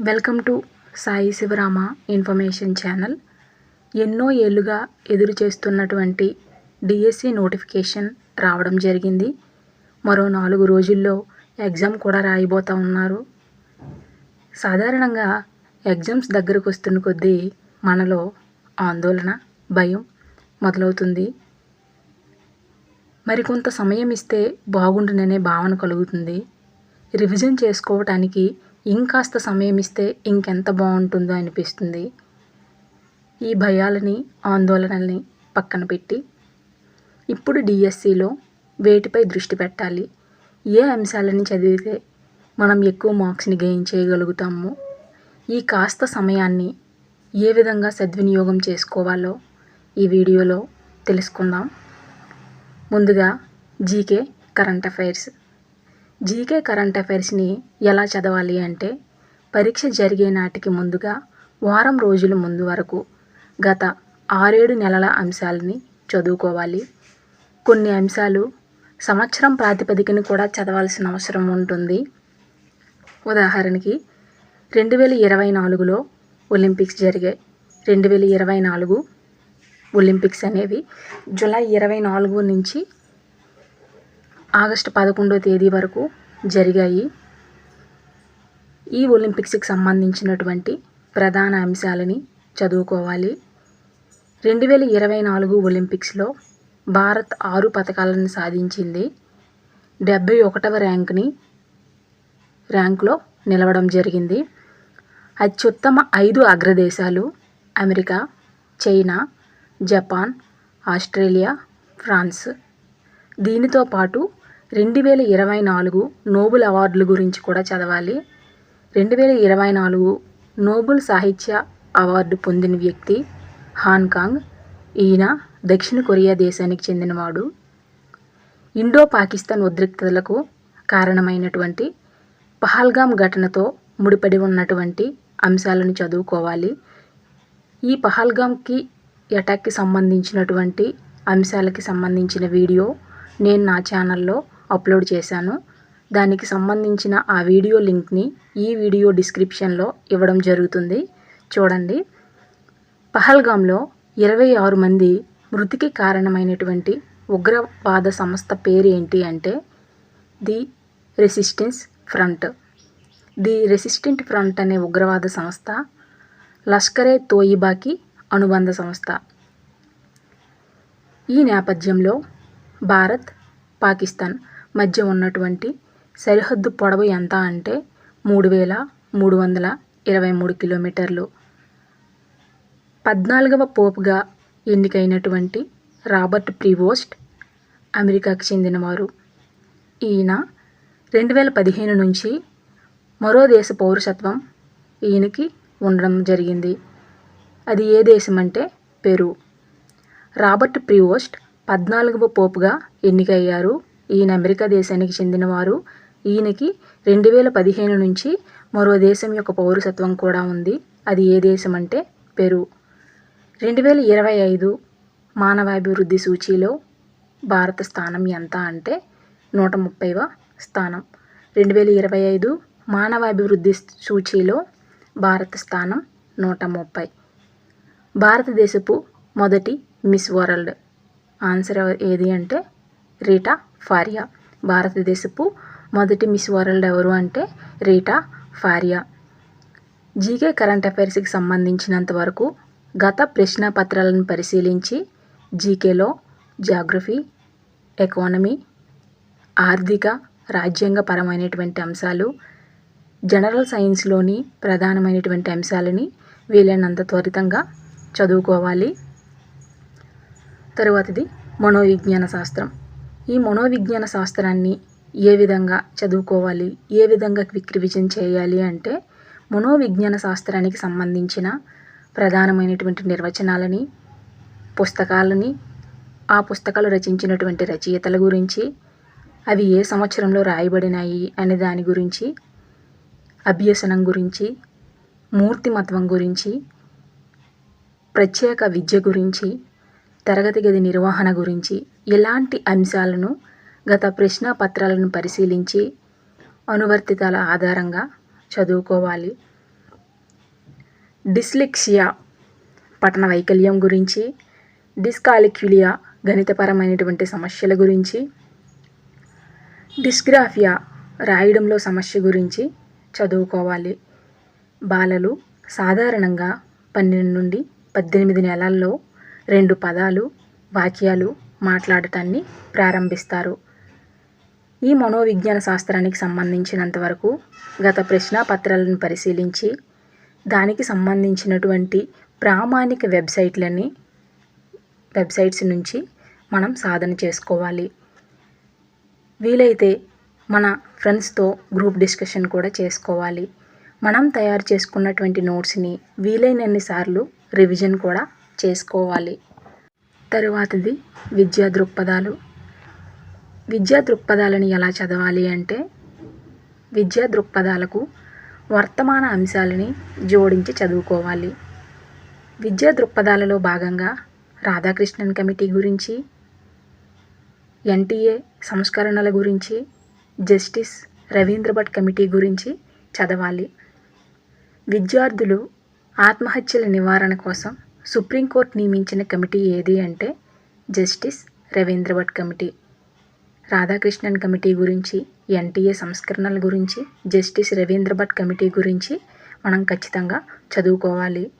Welcome to Sai Sivarama information channel. ఎన్నో ఏళ్ళుగా ఎదురు చేస్తున్నటువంటి డిఎస్సి నోటిఫికేషన్ రావడం జరిగింది. మరో నాలుగు రోజుల్లో ఎగ్జామ్ కూడా రాయిపోతూ ఉన్నారు. సాధారణంగా ఎగ్జామ్స్ దగ్గరకు వస్తున్న కొద్దీ మనలో ఆందోళన భయం మొదలవుతుంది. మరికొంత సమయం ఇస్తే బాగుండుననే భావన కలుగుతుంది. రివిజన్ చేసుకోవటానికి ఇంకాస్త సమయం ఇస్తే ఇంకెంత బాగుంటుందో అనిపిస్తుంది. ఈ భయాలని ఆందోళనల్ని పక్కన పెట్టి ఇప్పుడు డిఎస్సిలో వేటిపై దృష్టి పెట్టాలి. ఏ అంశాలని చదివితే మనం ఎక్కువ మార్క్స్ని గెయిన్ చేయగలుగుతాము ఈ కాస్త సమయాన్ని ఏ విధంగా సద్వినియోగం చేసుకోవాలో ఈ వీడియోలో తెలుసుకుందాం. ముందుగా GK current affairs. GK current అఫైర్స్ని ఎలా చదవాలి అంటే పరీక్ష జరిగే నాటికి ముందుగా వారం రోజుల ముందు వరకు గత ఆరేడు నెలల అంశాలని చదువుకోవాలి. కొన్ని అంశాలు సంవత్సరం ప్రాతిపదికను కూడా చదవాల్సిన అవసరం ఉంటుంది. ఉదాహరణకి రెండు వేల ఇరవై నాలుగులో ఒలింపిక్స్ జరిగాయి రెండు వేల ఇరవై నాలుగు ఒలింపిక్స్ అనేవి జూలై ఇరవై నాలుగు నుంచి ఆగస్టు పదకొండో తేదీ వరకు జరిగాయి. ఈ ఒలింపిక్స్కి సంబంధించినటువంటి ప్రధాన అంశాలని చదువుకోవాలి. రెండు వేల ఇరవై నాలుగు ఒలింపిక్స్లో భారత్ ఆరు పథకాలను సాధించింది. డెబ్బై ఒకటవ ర్యాంక్ని ర్యాంకులో నిలవడం జరిగింది. అత్యుత్తమ ఐదు అగ్రదేశాలు America China Japan Australia France. దీనితో పాటు రెండు వేల ఇరవై నాలుగు నోబుల్ అవార్డుల గురించి కూడా చదవాలి. రెండు వేల ఇరవై నాలుగు నోబుల్ సాహిత్య అవార్డు పొందిన వ్యక్తి హాంకాంగ్ ఈయన దక్షిణ కొరియా దేశానికి చెందినవాడు. ఇండో పాకిస్తాన్ ఉద్రిక్తతలకు కారణమైనటువంటి పహల్గామ్ ఘటనతో ముడిపడి ఉన్నటువంటి అంశాలను చదువుకోవాలి. ఈ పహల్గామ్కి అటాక్కి సంబంధించినటువంటి అంశాలకి సంబంధించిన వీడియో నేను నా ఛానల్లో అప్లోడ్ చేశాను. దానికి సంబంధించిన ఆ వీడియో లింక్ని ఈ వీడియో డిస్క్రిప్షన్లో ఇవ్వడం జరుగుతుంది. చూడండి. పహల్గామ్లో ఇరవై ఆరు మంది మృతికి కారణమైనటువంటి ఉగ్రవాద సంస్థ పేరు ఏంటి అంటే the resistance front. The resistant front అనే ఉగ్రవాద సంస్థ లష్కరే తోయిబాకి అనుబంధ సంస్థ. ఈ నేపథ్యంలో భారత్ పాకిస్తాన్ మధ్య ఉన్నటువంటి సరిహద్దు పొడవు ఎంత అంటే మూడు వేల మూడు వందల ఇరవై మూడు కిలోమీటర్లు. పద్నాలుగవ పోపుగా ఎన్నికైనటువంటి రాబర్ట్ ప్రివోస్ట్ అమెరికాకు చెందినవారు. ఈయన రెండు వేల పదిహేను నుంచి మరో దేశ పౌరసత్వం ఈయనకి ఉండడం జరిగింది. అది ఏ దేశం అంటే పెరు. రాబర్ట్ ప్రివోస్ట్ పద్నాలుగవ పోపుగా ఎన్నికయ్యారు. ఈయన అమెరికా దేశానికి చెందినవారు. ఈయనకి రెండు వేల పదిహేను నుంచి మరో దేశం యొక్క పౌరసత్వం కూడా ఉంది. అది ఏ దేశం అంటే పెరు. రెండు వేల ఇరవై ఐదు మానవాభివృద్ధి సూచీలో భారత స్థానం ఎంత అంటే నూట ముప్పైవ స్థానం. రెండు వేల ఇరవై ఐదు మానవాభివృద్ధి సూచీలో భారత స్థానం నూట ముప్పై భారతదేశపు మొదటి మిస్ వరల్డ్. ఆన్సర్ ఏది అంటే రీటా ఫారియా. భారతదేశపు మొదటి మిస్ వరల్డ్ ఎవరు అంటే రీటా ఫారియా. జీకే కరెంట్ అఫైర్స్కి సంబంధించినంత వరకు గత ప్రశ్న పత్రాలను పరిశీలించి జీకేలో జాగ్రఫీ ఎకానమీ ఆర్థిక రాజ్యాంగపరమైనటువంటి అంశాలు జనరల్ సైన్స్లోని ప్రధానమైనటువంటి అంశాలని వీలైనంత త్వరితంగా చదువుకోవాలి. తరువాతది మనోవిజ్ఞాన శాస్త్రం. ఈ మనోవిజ్ఞాన శాస్త్రాన్ని ఏ విధంగా చదువుకోవాలి ఏ విధంగా క్విక్ రివిజన్ చేయాలి అంటే మనోవిజ్ఞాన శాస్త్రానికి సంబంధించిన ప్రధానమైనటువంటి నిర్వచనాలని పుస్తకాలని ఆ పుస్తకాలు రచించినటువంటి రచయితల గురించి అవి ఏ సంవత్సరంలో రాయబడినాయి అనే దాని గురించి అభ్యసనం గురించి మూర్తిమత్వం గురించి ప్రత్యేక విద్య గురించి తరగతి గది నిర్వహణ గురించి ఇలాంటి అంశాలను గత ప్రశ్న పత్రాలను పరిశీలించి అనువర్తితాల ఆధారంగా చదువుకోవాలి? డిస్లెక్సియా పఠన వైకల్యం గురించి డిస్కాలిక్యులియా గణితపరమైనటువంటి సమస్యల గురించి డిస్గ్రాఫియా రాయడంలో సమస్య గురించి చదువుకోవాలి. బాలలు సాధారణంగా పన్నెండు నుండి పద్దెనిమిది నెలల్లో రెండు పదాలు వాక్యాలు మాట్లాడటాన్ని ప్రారంభిస్తారు. ఈ మనోవిజ్ఞాన శాస్త్రానికి సంబంధించినంతవరకు గత ప్రశ్నాపత్రాలను పరిశీలించి దానికి సంబంధించినటువంటి ప్రామాణిక వెబ్సైట్లని వెబ్సైట్స్ నుంచి మనం సాధన చేసుకోవాలి. వీలైతే మన ఫ్రెండ్స్తో గ్రూప్ డిస్కషన్ కూడా చేసుకోవాలి. మనం తయారు చేసుకున్నటువంటి నోట్స్ని వీలైనన్ని సార్లు రివిజన్ కూడా చేసుకోవాలి. తరువాతది విద్యా దృక్పథాలు. విద్యా దృక్పథాలను ఎలా చదవాలి అంటే విద్యా దృక్పథాలకు వర్తమాన అంశాలని జోడించి చదువుకోవాలి. విద్యా దృక్పథాలలో భాగంగా రాధాకృష్ణన్ కమిటీ గురించి ఎన్టీఏ సంస్కరణల గురించి జస్టిస్ రవీంద్ర భట్ కమిటీ గురించి చదవాలి. విద్యార్థులు ఆత్మహత్యల నివారణ కోసం సుప్రీంకోర్టు నియమించిన కమిటీ ఏది అంటే justice Ravindra Bhat committee. Radhakrishnan committee గురించి ఎన్టీఏ సంస్కరణల గురించి జస్టిస్ రవీంద్ర భట్ కమిటీ గురించి మనం ఖచ్చితంగా చదువుకోవాలి.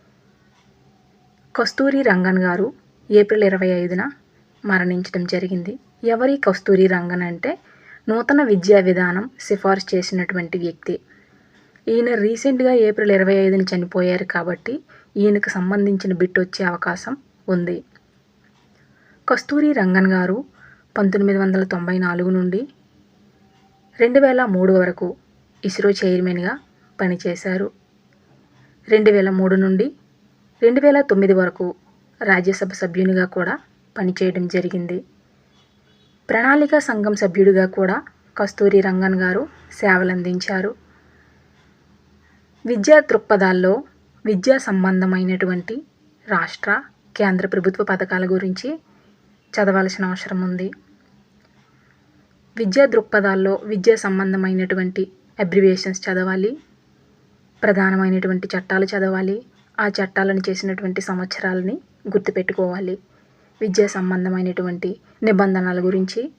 కస్తూరి రంగన్ గారు ఏప్రిల్ ఇరవై ఐదున మరణించడం జరిగింది. ఎవరి కస్తూరి రంగన్ అంటే నూతన విద్యా విధానం సిఫార్సు చేసినటువంటి వ్యక్తి. ఈయన రీసెంట్గా ఏప్రిల్ ఇరవై ఐదున చనిపోయారు కాబట్టి ఈయనకు సంబంధించిన బిట్ వచ్చే అవకాశం ఉంది. కస్తూరి రంగన్ గారు పంతొమ్మిది వందల తొంభై నాలుగు నుండి రెండు వేల మూడు వరకు ఇస్రో చైర్మన్గా పనిచేశారు. రెండు వేల మూడు నుండి రెండు వేల తొమ్మిది వరకు రాజ్యసభ సభ్యునిగా కూడా పనిచేయడం జరిగింది. ప్రణాళిక సంఘం సభ్యుడిగా కూడా కస్తూరి రంగన్ గారు సేవలందించారు. విద్యా దృక్పథాల్లో విద్యా సంబంధమైనటువంటి రాష్ట్ర కేంద్ర ప్రభుత్వ పథకాల గురించి చదవాల్సిన అవసరం ఉంది. విద్యా దృక్పథాల్లో విద్యా సంబంధమైనటువంటి అబ్రివేషన్స్ చదవాలి. ప్రధానమైనటువంటి చట్టాలు చదవాలి. ఆ చట్టాలను చేసినటువంటి సంవత్సరాలని గుర్తుపెట్టుకోవాలి. విద్యా సంబంధమైనటువంటి నిబంధనల గురించి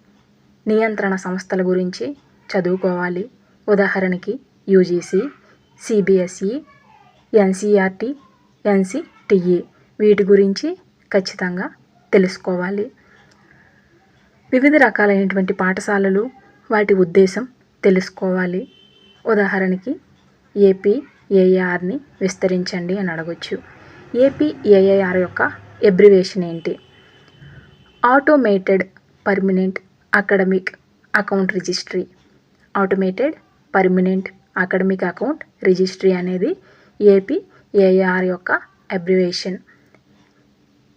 నియంత్రణ సంస్థల గురించి చదువుకోవాలి. ఉదాహరణకి యూజీసీ సిబిఎస్ఈ ఎన్సీఆర్టీ ఎన్సిటిఈ వీటి గురించి ఖచ్చితంగా తెలుసుకోవాలి. వివిధ రకాలైనటువంటి పాఠశాలలు వాటి ఉద్దేశం తెలుసుకోవాలి. ఉదాహరణకి ఏపీఏఏఆర్ని విస్తరించండి అని అడగొచ్చు. ఏపీ ఏఏఆర్ యొక్క ఎబ్రివేషన్ ఏంటి? Automated permanent academic account registry automated permanent academic account registry అనేది ఏపీ ఏఏఆర్ యొక్క అబ్రివేషన్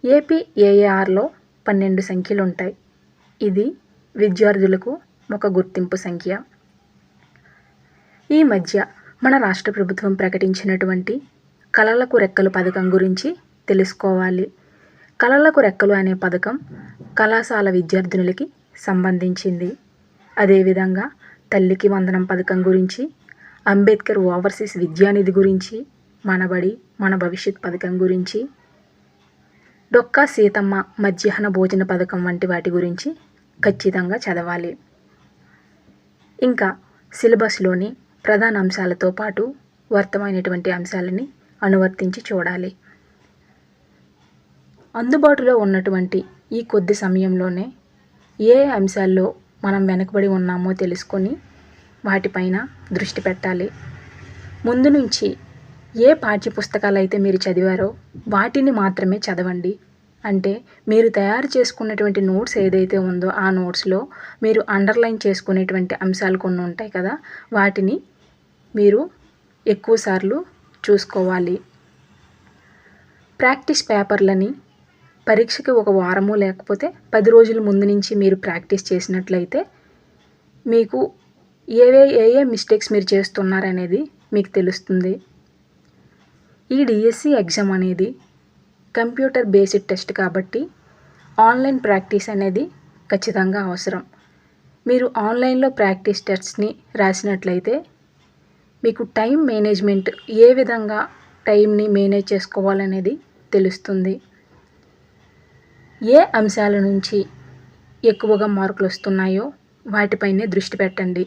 ఏపీ ఏఏఆర్లో పన్నెండు సంఖ్యలు ఉంటాయి ఇది విద్యార్థులకు ఒక గుర్తింపు సంఖ్య. ఈ మధ్య మన రాష్ట్ర ప్రభుత్వం ప్రకటించినటువంటి కళలకు రెక్కలు పథకం గురించి తెలుసుకోవాలి. కళలకు రెక్కలు అనే పథకం కళాశాల విద్యార్థినులకి సంబంధించింది. అదేవిధంగా తల్లికి వందనం పథకం గురించి అంబేద్కర్ ఓవర్సీస్ విద్యానిధి గురించి మనబడి మన భవిష్యత్ పథకం గురించి డొక్కా సీతమ్మ మధ్యాహ్న భోజన పథకం వంటి వాటి గురించి ఖచ్చితంగా చదవాలి. ఇంకా సిలబస్లోని ప్రధాన అంశాలతో పాటు వర్తమైనటువంటి అంశాలని అనువర్తించి చూడాలి. అందుబాటులో ఉన్నటువంటి ఈ కొద్ది సమయంలోనే ఏ అంశాల్లో మనం వెనకబడి ఉన్నామో తెలుసుకొని వాటిపైన దృష్టి పెట్టాలి. ముందు నుంచి ఏ పాఠ్యపుస్తకాలు అయితే మీరు చదివారో వాటిని మాత్రమే చదవండి. అంటే మీరు తయారు చేసుకున్నటువంటి నోట్స్ ఏదైతే ఉందో ఆ నోట్స్లో మీరు అండర్లైన్ చేసుకునేటువంటి అంశాలు కొన్ని ఉంటాయి కదా వాటిని మీరు ఎక్కువసార్లు చూసుకోవాలి. ప్రాక్టీస్ పేపర్లని పరీక్షకి ఒక వారము లేకపోతే పది రోజుల ముందు నుంచి మీరు ప్రాక్టీస్ చేసినట్లయితే మీకు ఏవే ఏ ఏ మిస్టేక్స్ మీరు చేస్తున్నారనేది మీకు తెలుస్తుంది. ఈ డిఎస్సి ఎగ్జామ్ అనేది కంప్యూటర్ బేస్డ్ టెస్ట్ కాబట్టి ఆన్లైన్ ప్రాక్టీస్ అనేది ఖచ్చితంగా అవసరం. మీరు ఆన్లైన్లో ప్రాక్టీస్ టెస్ట్ని రాసినట్లయితే మీకు టైం మేనేజ్మెంట్ ఏ విధంగా టైంని మేనేజ్ చేసుకోవాలనేది తెలుస్తుంది. ఏ అంశాల నుంచి ఎక్కువగా మార్కులు వస్తున్నాయో వాటిపైనే దృష్టి పెట్టండి.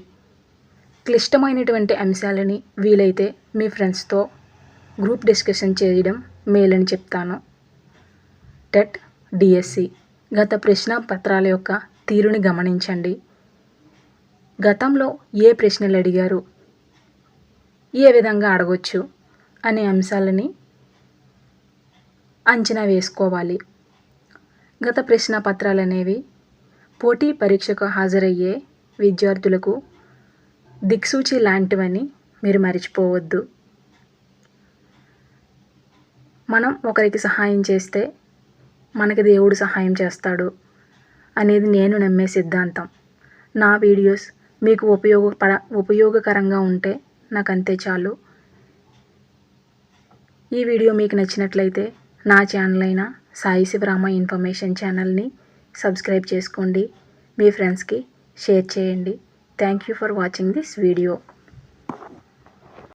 క్లిష్టమైనటువంటి అంశాలని వీలైతే మీ ఫ్రెండ్స్తో గ్రూప్ డిస్కషన్ చేయడం మేలని చెప్తాను. టెట్ డిఎస్సి గత ప్రశ్న పత్రాల యొక్క తీరుని గమనించండి. గతంలో ఏ ప్రశ్నలు అడిగారు? ఏ విధంగా అడగొచ్చు అనే అంశాలని అంచనా వేసుకోవాలి. గత ప్రశ్న పత్రాలు అనేవి పోటీ పరీక్షకు హాజరయ్యే విద్యార్థులకు దిక్సూచి లాంటివని మీరు మర్చిపోవద్దు. మనం ఒకరికి సహాయం చేస్తే మనకి దేవుడు సహాయం చేస్తాడు అనేది నేను నమ్మే సిద్ధాంతం. నా వీడియోస్ మీకు ఉపయోగపడ ఉపయోగకరంగా ఉంటే నాకు అంతే చాలు. ఈ వీడియో మీకు నచ్చినట్లయితే నా ఛానల్ అయిన సాయి శివరామ ఇన్ఫర్మేషన్ ఛానల్ని సబ్స్క్రైబ్ చేసుకోండి. మీ ఫ్రెండ్స్కి షేర్ చేయండి. Thank you for watching this video.